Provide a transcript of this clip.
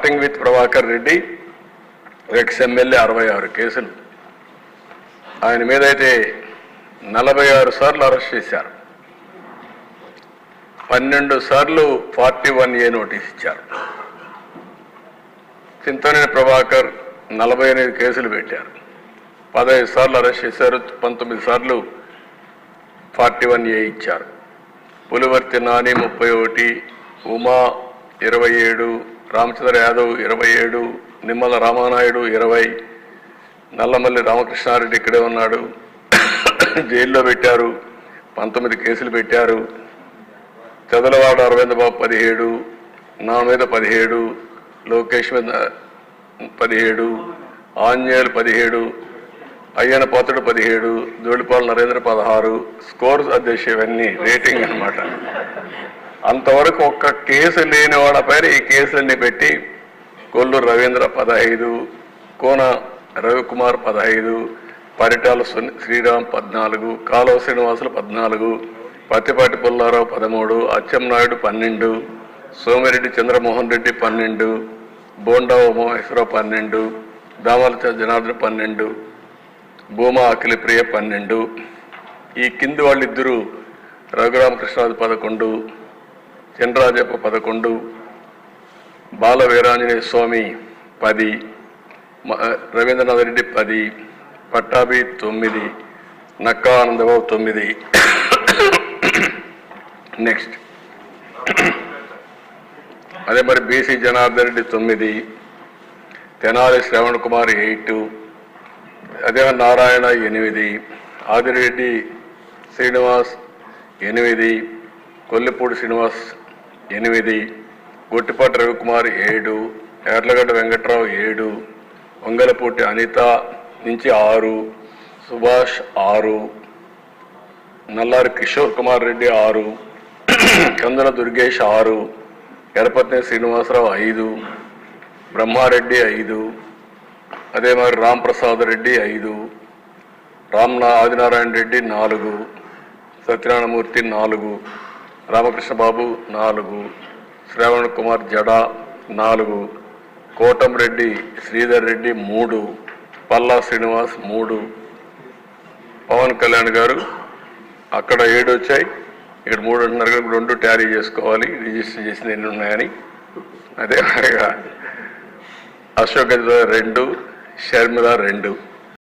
Starting with Prabhakar Reddy ex MLA అరవై ఆరు కేసులు. ఆయన మీద అయితే నలభై ఆరు సార్లు అరెస్ట్ చేశారు. పన్నెండు సార్లు ఫార్టీ వన్ ఏ నోటీస్ ఇచ్చారు. చింతనేని ప్రభాకర్ నలభై ఎనిమిది కేసులు పెట్టారు. పదహైదు సార్లు అరెస్ట్ చేశారు పంతొమ్మిది సార్లు ఫార్టీ వన్ ఏ ఇచ్చారు. పులివర్తి నాని ముప్పై ఒకటి ఉమా ఇరవై ఏడు రామచంద్ర యాదవ్ ఇరవై ఏడు నిమ్మల రామానాయుడు ఇరవై నల్లమల్లి రామకృష్ణారెడ్డి ఇక్కడే ఉన్నాడు. జైల్లో పెట్టారు పంతొమ్మిది కేసులు పెట్టారు. చదలవాడ అరవింద బాబు పదిహేడు నా మీద పదిహేడు లోకేష్ మీద పదిహేడు ఆంజనేయులు పదిహేడు అయ్యన పోతడు పదిహేడు జోడిపాల నరేంద్ర పదహారు స్కోర్స్ అధ్యక్ష ఇవన్నీ రేటింగ్ అన్నమాట. అంతవరకు ఒక్క కేసు లేని వాళ్ళ పైన ఈ కేసులన్నీ పెట్టి కొల్లూరు రవీంద్ర పదహైదు కోన రవికుమార్ పదహైదు పరిటాల శ్రీరామ్ పద్నాలుగు కాలువ శ్రీనివాసులు పద్నాలుగు పత్తిపాటి పుల్లారావు పదమూడు అచ్చెంనాయుడు పన్నెండు సోమిరెడ్డి చంద్రమోహన్ రెడ్డి పన్నెండు బోండా ఉమామహేశ్వరరావు పన్నెండు దామల జనార్దన్ పన్నెండు భూమా అఖిలప్రియ పన్నెండు. ఈ కింది వాళ్ళిద్దరూ రఘురామకృష్ణరాజు పదకొండు ఎండ్రాజప్ప పదకొండు బాల వీరాంజనేయ స్వామి పది మ- రవీంద్రనాథ్ రెడ్డి పది పట్టాభి తొమ్మిది నక్కా ఆనందబాబు తొమ్మిది. నెక్స్ట్ అదే మరి బీసీ జనార్దన్ రెడ్డి తొమ్మిది తెనాలి శ్రవణ్ కుమార్ ఎయిట్ అదే నారాయణ ఎనిమిది ఆదిరెడ్డి శ్రీనివాస్ ఎనిమిది కొల్లిపూడి శ్రీనివాస్ ఎనిమిది గొట్టిపాటి రవికుమార్ ఏడు ఎర్లగడ్డ వెంకట్రావు ఏడు వంగలపూటి అనిత నుంచి ఆరు సుభాష్ ఆరు నల్లారి కిషోర్ కుమార్ రెడ్డి ఆరు కందన దుర్గేష్ ఆరు ఎరపత్ని శ్రీనివాసరావు ఐదు బ్రహ్మారెడ్డి ఐదు అదే మరి రాంప్రసాద్ రెడ్డి ఐదు రామ్ ఆదినారాయణ రెడ్డి నాలుగు సత్యనారాయణమూర్తి నాలుగు. రామకృష్ణ బాబు నాలుగు శ్రావణ్ కుమార్ జడ నాలుగు కోటంరెడ్డి శ్రీధర్ రెడ్డి మూడు పల్లా శ్రీనివాస్ మూడు. పవన్ కళ్యాణ్ గారు అక్కడ ఏడు వచ్చాయి. ఇక్కడ మూడు అంటున్నారు కదా, రెండు ట్యారీ చేసుకోవాలి. రిజిస్టర్ చేసిన ఎన్ని ఉన్నాయని. అదే అశోక్ గజ రెండు షర్మిల రెండు.